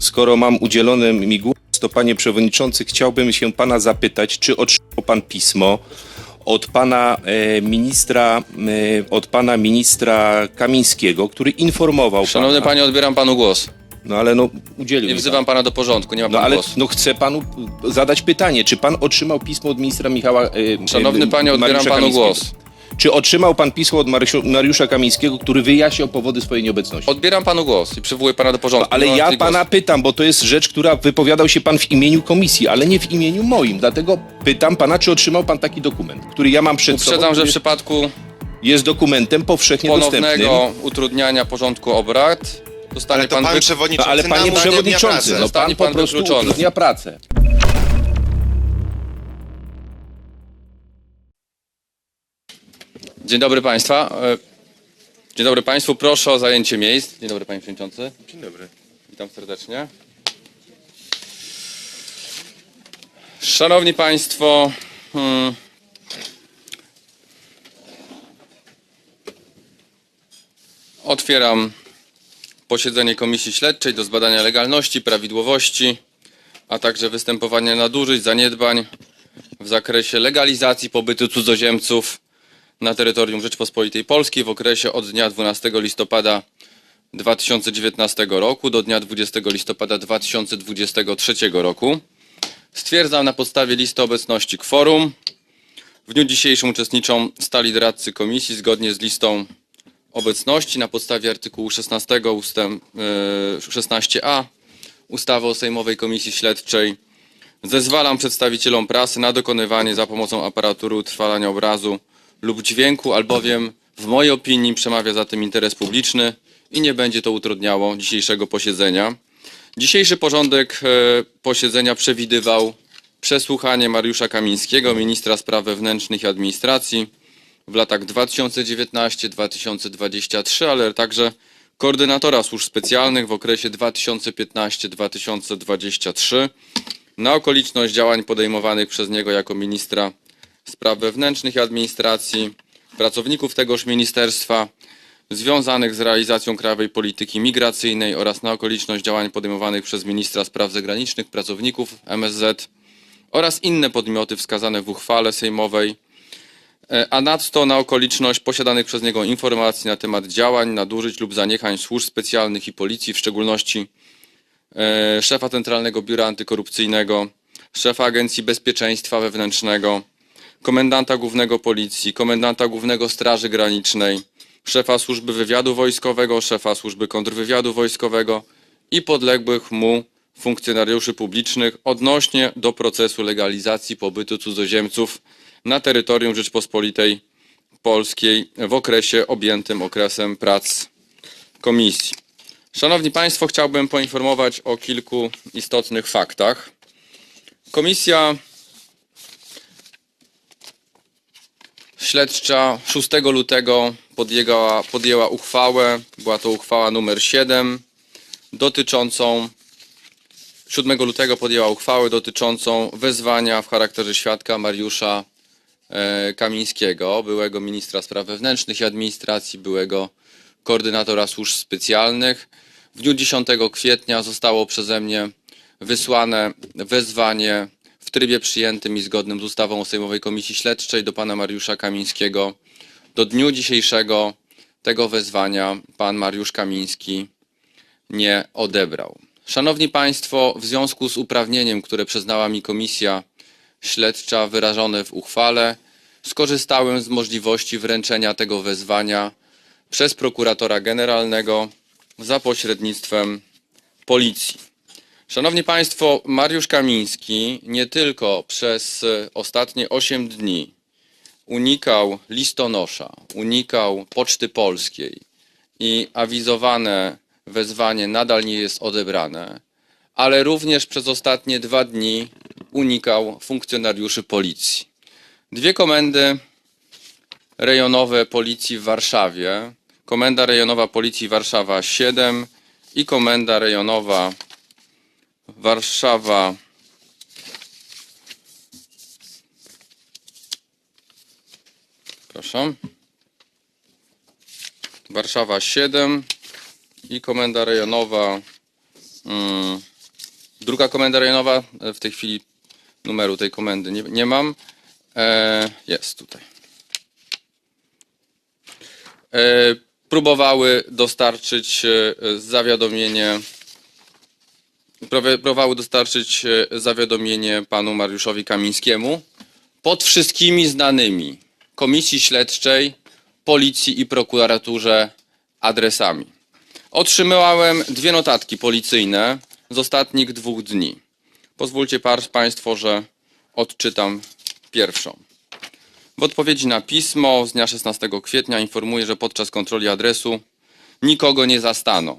skoro mam udzielony mi głos, to panie przewodniczący, chciałbym się pana zapytać, czy otrzymał pan pismo od pana e, ministra, e, od pana ministra Kamińskiego, który informował Szanowny pana. panie, odbieram panu głos. No ale no udzielił Nie mi wzywam pana do porządku, nie ma No pan ale głosu. no chcę panu zadać pytanie, czy pan otrzymał pismo od ministra Michała e, Szanowny e, panie, odbieram Mariusza panu Kamińskiego? głos. Czy otrzymał pan pismo od Mariusza, Mariusza Kamińskiego, który wyjaśniał powody swojej nieobecności? Odbieram panu głos i przywołuję pana do porządku. Ale ma ja takiego pana pytam, bo to jest rzecz, która wypowiadał się pan w imieniu komisji, ale nie w imieniu moim. Dlatego pytam pana, czy otrzymał pan taki dokument, który ja mam przed sobą, Uprzedzam, że w który przypadku jest dokumentem powszechnie dostępnym. ponownego utrudniania porządku obrad dostanie Ale to pan, pan wy... No, przewodniczący ale panie utrudnia przewodniczący, pracę. no pan Zostanie po pan prostu wykluczony. utrudnia pracę. Dzień dobry państwa. E, Dzień dobry państwu, proszę o zajęcie miejsc. Dzień dobry panie przewodniczący. Dzień dobry. Witam serdecznie. Szanowni Państwo, hmm, otwieram posiedzenie Komisji Śledczej do zbadania legalności, prawidłowości, a także występowania nadużyć, zaniedbań w zakresie legalizacji pobytu cudzoziemców na terytorium Rzeczpospolitej Polskiej w okresie od dnia 12 listopada 2019 roku do dnia 20 listopada 2023 roku. Stwierdzam na podstawie listy obecności kworum. W dniu dzisiejszym uczestniczą stali doradcy komisji zgodnie z listą obecności na podstawie artykułu 16 ustęp e, 16a ustawy o Sejmowej Komisji Śledczej. Zezwalam przedstawicielom prasy na dokonywanie za pomocą aparatury utrwalania obrazu lub dźwięku, albowiem w mojej opinii przemawia za tym interes publiczny i nie będzie to utrudniało dzisiejszego posiedzenia. Dzisiejszy porządek e, posiedzenia przewidywał przesłuchanie Mariusza Kamińskiego, ministra spraw wewnętrznych i administracji w latach 2019-2023, ale także koordynatora służb specjalnych w okresie 2015-2023 na okoliczność działań podejmowanych przez niego jako ministra spraw wewnętrznych i administracji, pracowników tegoż ministerstwa, związanych z realizacją krajowej polityki migracyjnej oraz na okoliczność działań podejmowanych przez ministra spraw zagranicznych, pracowników MSZ oraz inne podmioty wskazane w uchwale sejmowej, e, a nadto na okoliczność posiadanych przez niego informacji na temat działań, nadużyć lub zaniechań służb specjalnych i policji, w szczególności e, szefa Centralnego Biura Antykorupcyjnego, szefa Agencji Bezpieczeństwa Wewnętrznego, komendanta głównego policji, komendanta głównego Straży Granicznej, szefa służby wywiadu wojskowego, szefa służby kontrwywiadu wojskowego i podległych mu funkcjonariuszy publicznych odnośnie do procesu legalizacji pobytu cudzoziemców na terytorium Rzeczpospolitej Polskiej w okresie objętym okresem prac komisji. Szanowni Państwo, chciałbym poinformować o kilku istotnych faktach. Komisja śledcza 6 lutego podjęła, podjęła uchwałę, była to uchwała numer 7, dotyczącą 7 lutego podjęła uchwałę dotyczącą wezwania w charakterze świadka Mariusza e, Kamińskiego, byłego ministra spraw wewnętrznych i administracji, byłego koordynatora służb specjalnych. W dniu 10 kwietnia zostało przeze mnie wysłane wezwanie w trybie przyjętym i zgodnym z ustawą o Sejmowej Komisji Śledczej do pana Mariusza Kamińskiego. Do dniu dzisiejszego tego wezwania pan Mariusz Kamiński nie odebrał. Szanowni Państwo, w związku z uprawnieniem, które przyznała mi Komisja Śledcza wyrażone w uchwale, skorzystałem z możliwości wręczenia tego wezwania przez prokuratora generalnego za pośrednictwem policji. Szanowni Państwo, Mariusz Kamiński nie tylko przez ostatnie 8 dni unikał listonosza, unikał Poczty Polskiej i awizowane wezwanie nadal nie jest odebrane, ale również przez ostatnie dwa dni unikał funkcjonariuszy policji. Dwie komendy rejonowe policji w Warszawie, Komenda Rejonowa Policji Warszawa 7 i Komenda Rejonowa Warszawa Proszę. Warszawa 7 i Komenda Rejonowa mm, druga komenda rejonowa, e, w tej chwili numeru tej komendy nie, nie mam. E, jest tutaj. E, próbowały dostarczyć zawiadomienie, próbowały- dostarczyć e, zawiadomienie panu Mariuszowi Kamińskiemu pod wszystkimi znanymi Komisji Śledczej, Policji i Prokuraturze adresami. Otrzymałem dwie notatki policyjne z ostatnich dwóch dni. Pozwólcie Państwo, że odczytam pierwszą. W odpowiedzi na pismo z dnia 16 kwietnia informuję, że podczas kontroli adresu nikogo nie zastano.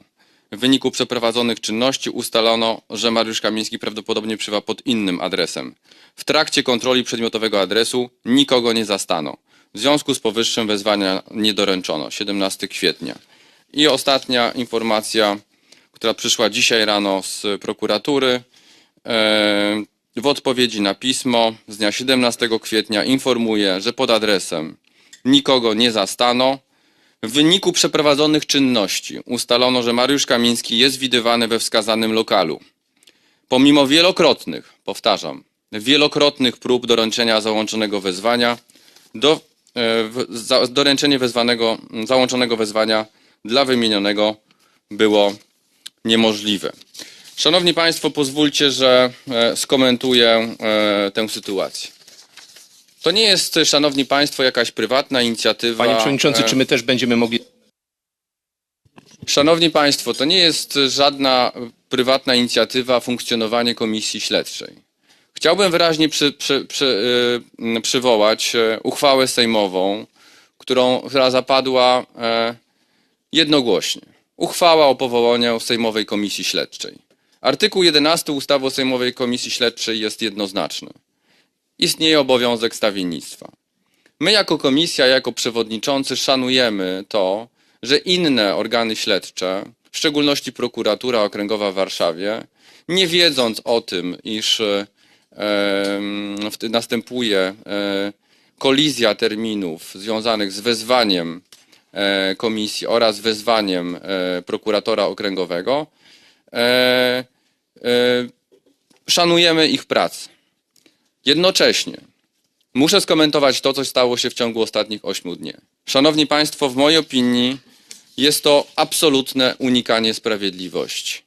W wyniku przeprowadzonych czynności ustalono, że Mariusz Kamiński prawdopodobnie przybywa pod innym adresem. W trakcie kontroli przedmiotowego adresu nikogo nie zastano. W związku z powyższym wezwania nie doręczono. 17 kwietnia. I ostatnia informacja, która przyszła dzisiaj rano z prokuratury. E, W odpowiedzi na pismo z dnia 17 kwietnia informuję, że pod adresem nikogo nie zastano. W wyniku przeprowadzonych czynności ustalono, że Mariusz Kamiński jest widywany we wskazanym lokalu. Pomimo wielokrotnych, powtarzam, wielokrotnych prób doręczenia załączonego wezwania, do, e, doręczenie wezwanego, załączonego wezwania dla wymienionego było niemożliwe. Szanowni Państwo, pozwólcie, że e, skomentuję e, tę sytuację. To nie jest, Szanowni Państwo, jakaś prywatna inicjatywa. Panie Przewodniczący, e, czy my też będziemy mogli... Szanowni Państwo, to nie jest żadna prywatna inicjatywa funkcjonowanie komisji śledczej. Chciałbym wyraźnie przy, przy, przy, przywołać e, uchwałę sejmową, którą, która zapadła e, jednogłośnie. Uchwała o powołaniu Sejmowej Komisji Śledczej. Artykuł 11 ustawy o Sejmowej Komisji Śledczej jest jednoznaczny. Istnieje obowiązek stawiennictwa. My jako komisja, jako przewodniczący szanujemy to, że inne organy śledcze, w szczególności prokuratura okręgowa w Warszawie, nie wiedząc o tym, iż e, następuje e, kolizja terminów związanych z wezwaniem e, komisji oraz wezwaniem e, prokuratora okręgowego, e, e, szanujemy ich pracę. Jednocześnie Muszę skomentować to, co stało się w ciągu ostatnich ośmiu dni. Szanowni Państwo, w mojej opinii jest to absolutne unikanie sprawiedliwości.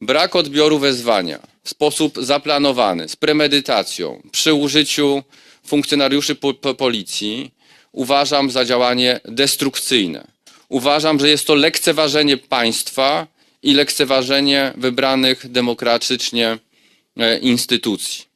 Brak odbioru wezwania w sposób zaplanowany, z premedytacją, przy użyciu funkcjonariuszy po, po policji uważam za działanie destrukcyjne. Uważam, że jest to lekceważenie państwa i lekceważenie wybranych demokratycznie e, instytucji.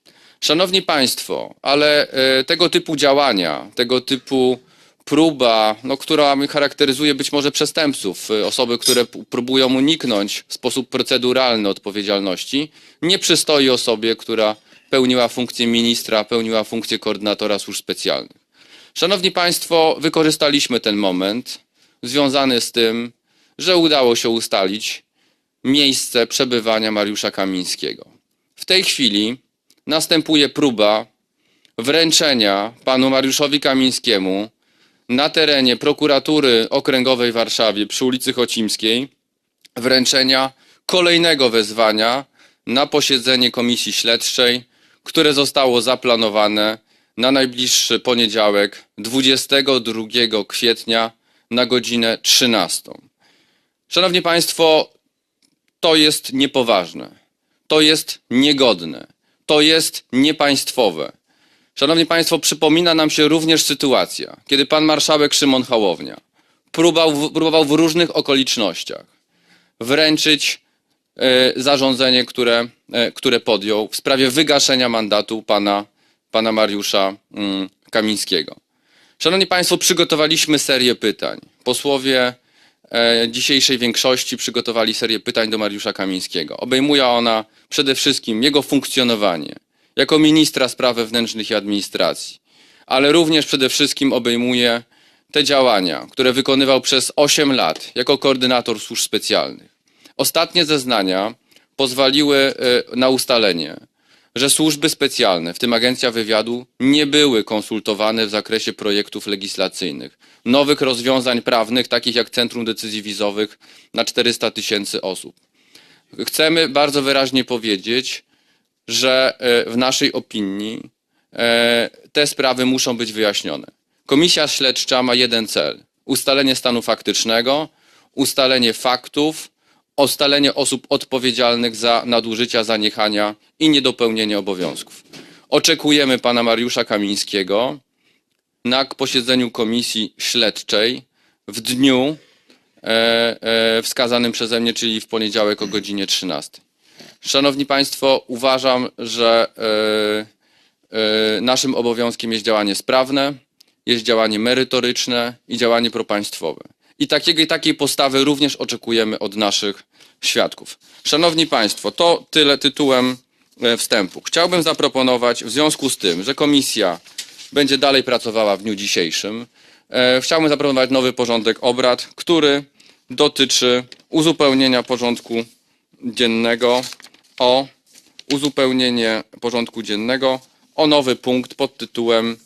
Szanowni Państwo, ale e, tego typu działania, tego typu próba, no, która charakteryzuje być może przestępców, e, osoby, które próbują uniknąć w sposób proceduralny odpowiedzialności, nie przystoi osobie, która pełniła funkcję ministra, pełniła funkcję koordynatora służb specjalnych. Szanowni Państwo, wykorzystaliśmy ten moment związany z tym, że udało się ustalić miejsce przebywania Mariusza Kamińskiego. W tej chwili następuje próba wręczenia panu Mariuszowi Kamińskiemu na terenie prokuratury okręgowej w Warszawie przy ulicy Chocimskiej wręczenia kolejnego wezwania na posiedzenie komisji śledczej, które zostało zaplanowane na najbliższy poniedziałek 22 kwietnia na godzinę 13. Szanowni Państwo, to jest niepoważne, to jest niegodne, to jest niepaństwowe. Szanowni Państwo, przypomina nam się również sytuacja, kiedy pan marszałek Szymon Hołownia próbował, próbował w różnych okolicznościach wręczyć e, zarządzenie, które, e, które podjął w sprawie wygaszenia mandatu pana, pana Mariusza mm, Kamińskiego. Szanowni Państwo, przygotowaliśmy serię pytań. Posłowie dzisiejszej większości przygotowali serię pytań do Mariusza Kamińskiego. Obejmuje ona przede wszystkim jego funkcjonowanie jako ministra spraw wewnętrznych i administracji, ale również przede wszystkim obejmuje te działania, które wykonywał przez 8 lat jako koordynator służb specjalnych. Ostatnie zeznania pozwoliły e, na ustalenie, że służby specjalne, w tym Agencja Wywiadu, nie były konsultowane w zakresie projektów legislacyjnych, nowych rozwiązań prawnych, takich jak Centrum Decyzji Wizowych na 400 tysięcy osób. Chcemy bardzo wyraźnie powiedzieć, że e, w naszej opinii e, te sprawy muszą być wyjaśnione. Komisja śledcza ma jeden cel: ustalenie stanu faktycznego, ustalenie faktów, ustalenie osób odpowiedzialnych za nadużycia, zaniechania i niedopełnienie obowiązków. Oczekujemy pana Mariusza Kamińskiego na posiedzeniu komisji śledczej w dniu e, e, wskazanym przeze mnie, czyli w poniedziałek o godzinie 13. Szanowni Państwo, uważam, że e, naszym obowiązkiem jest działanie sprawne, jest działanie merytoryczne i działanie propaństwowe. I takiego, i takiej postawy również oczekujemy od naszych świadków. Szanowni Państwo, to tyle tytułem e, wstępu. Chciałbym zaproponować, w związku z tym, że komisja będzie dalej pracowała w dniu dzisiejszym, e, chciałbym zaproponować nowy porządek obrad, który dotyczy uzupełnienia porządku dziennego o uzupełnienie porządku dziennego o nowy punkt pod tytułem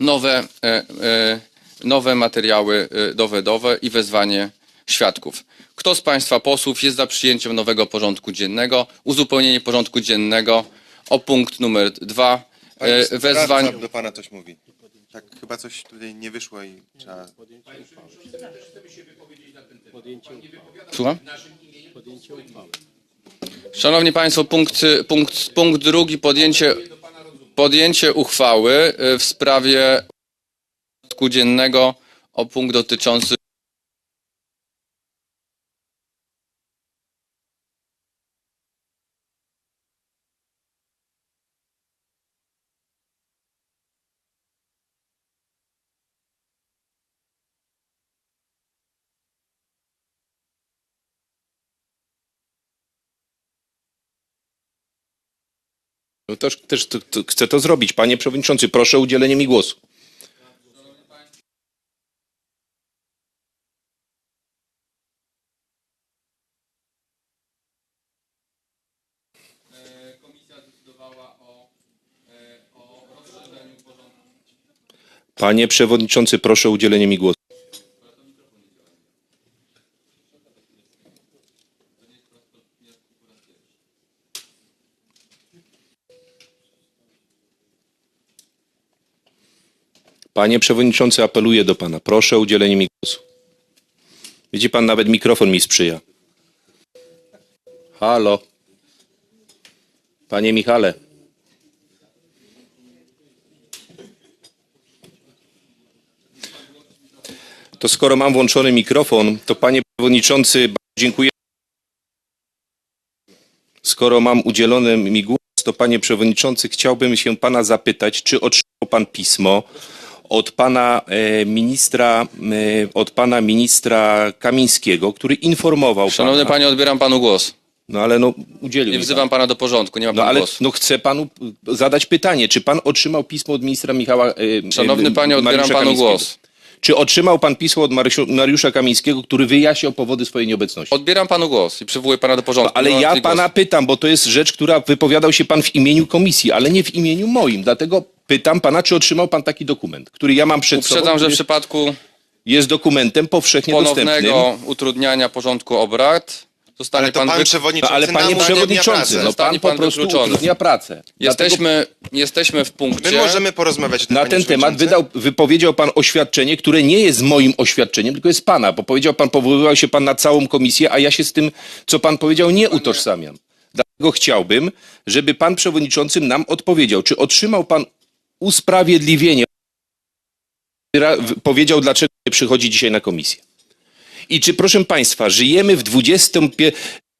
nowe, e, e, nowe materiały e, dowodowe i wezwanie świadków. Kto z Państwa posłów jest za przyjęciem nowego porządku dziennego, uzupełnienie porządku dziennego o punkt numer dwa, Panie e, wezwań... do pana coś mówi. Tak, chyba coś tutaj nie wyszło i trzeba... Słucham? Szanowni Państwo, punkt, punkt, punkt drugi, podjęcie, podjęcie uchwały y, w sprawie porządku dziennego o punkt dotyczący No też, też to, to, chcę to zrobić. Panie Przewodniczący, proszę o udzielenie mi głosu. Panie Przewodniczący, proszę o udzielenie mi głosu. Panie Przewodniczący, apeluję do Pana. Proszę o udzielenie mi głosu. Widzi Pan, nawet mikrofon mi sprzyja. Halo. Panie Michale. To skoro mam włączony mikrofon, to Panie Przewodniczący, bardzo dziękuję. Skoro mam udzielony mi głos, to Panie Przewodniczący, chciałbym się Pana zapytać, czy otrzymał Pan pismo od Pana e, ministra, e, od Pana ministra Kamińskiego, który informował Szanowny Pana. Panie, odbieram Panu głos. No ale no udzielił Nie mi wzywam Pana do porządku, nie ma No Pan ale głosu. no chcę Panu zadać pytanie, czy Pan otrzymał pismo od ministra Michała e, Szanowny e, Panie, odbieram Mariusza Panu głos. Czy otrzymał Pan pismo od Mariusza, Mariusza Kamińskiego, który wyjaśniał powody swojej nieobecności? Odbieram Panu głos i przywołuję Pana do porządku. Ale ja pana głos. pytam, bo to jest rzecz, która wypowiadał się pan w imieniu komisji, ale nie w imieniu moim. Dlatego pytam pana, czy otrzymał pan taki dokument, który ja mam przed sobą, Uprzedzam, że w który przypadku jest dokumentem powszechnie dostępnym. ponownego utrudniania porządku obrad zostanie Ale to Pan pan wy... przewodniczący ale panie przewodniczący, no pan Zostanie po pan prostu wykluczony. utrudnia pracę. Dlatego Jesteśmy, jesteśmy w punkcie... My możemy porozmawiać o tym, na panie ten temat przewodniczący? wydał, wypowiedział pan oświadczenie, które nie jest moim oświadczeniem, tylko jest pana, bo powiedział pan, powoływał się pan na całą komisję, a ja się z tym, co pan powiedział, nie utożsamiam. Dlatego chciałbym, żeby pan przewodniczący nam odpowiedział, czy otrzymał pan usprawiedliwienie, ra- w- powiedział, dlaczego nie przychodzi dzisiaj na komisję. I czy, proszę państwa, żyjemy w 20. pie-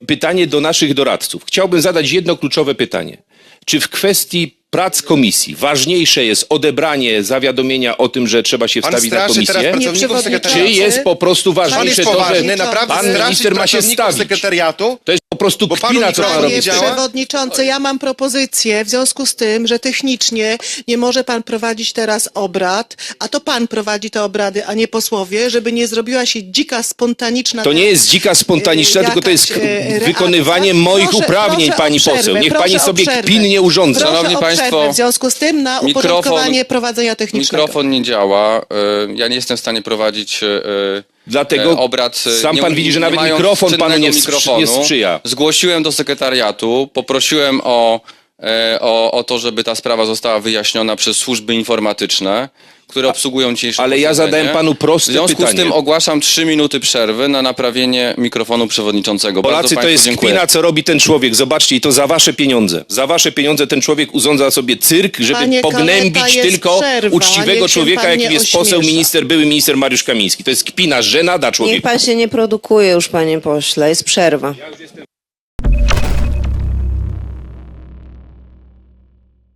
pytanie do naszych doradców. Chciałbym zadać jedno kluczowe pytanie. Czy w kwestii prac komisji ważniejsze jest odebranie zawiadomienia o tym, że trzeba się Pan wstawić na straszy teraz komisję? pracowników Czy sekretariatu. jest po prostu Pan jest ważniejsze to, poważny, że naprawdę pan minister ma się pracowników stawić? sekretariatu? To jest po prostu Bo panu kpina, co pan mikrofon robi. nie z działa? tym. Przewodniczący, ja mam propozycję w związku z tym, że technicznie nie może pan prowadzić teraz obrad, a to pan prowadzi te obrady, a nie posłowie, żeby nie zrobiła się dzika, spontaniczna... To nie jest dzika spontaniczna, e, tylko to jest jakaś, e, reakcja. wykonywanie moich Proszę- uprawnień, proszę o pani przerwę, poseł. Niech proszę pani o sobie przerwę. kpin nie urządza. Proszę Szanowni o państwo, przerwę w związku z tym na uporządkowanie prowadzenia technicznego. Mikrofon nie działa. e, Ja nie jestem w stanie prowadzić e, Dlatego e, obrad. sam nie- pan widzi, że nie nawet mając mikrofon panu czynnego nie, sprz- mikrofonu. nie sprzyja. Zgłosiłem do sekretariatu, poprosiłem o o, o to, żeby ta sprawa została wyjaśniona przez służby informatyczne, które obsługują dzisiejsze Ale ja posiedzenie. zadałem panu proste W związku pytanie. z tym ogłaszam trzy minuty przerwy na naprawienie mikrofonu przewodniczącego. Bardzo Polacy to państwu jest dziękuję. kpina, co robi ten człowiek. Zobaczcie, i to za wasze pieniądze. Za wasze pieniądze ten człowiek urządza sobie cyrk, żeby Panie pognębić jest tylko przerwa. uczciwego Niech się człowieka, pan jakim jest poseł, ośmiesza. minister, były minister Mariusz Kamiński. To jest kpina, żenada Niech człowieka. pan się nie produkuje już, panie pośle. Jest przerwa. Ja już jestem